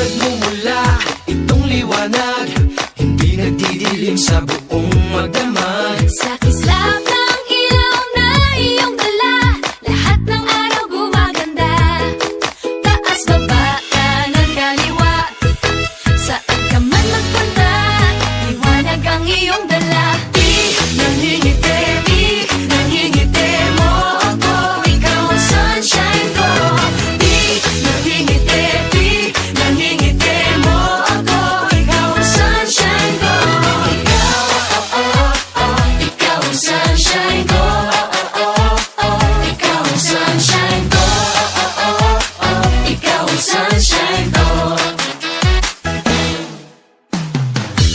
nagmumula itong liwanag Hindi nagdidilim sa buong magdamag. sunshine ko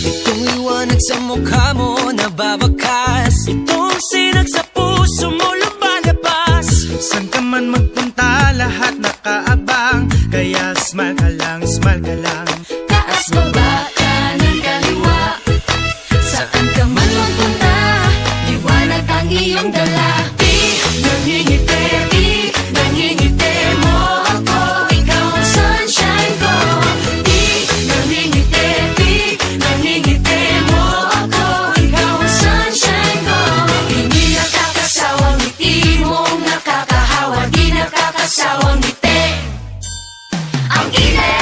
Itong liwanag sa mukha mo nababakas. Itong sinag sa puso mo lumalabas San ka man magpunta lahat nakaabang. Kaya smile ka lang, smile ka lang. Yeah.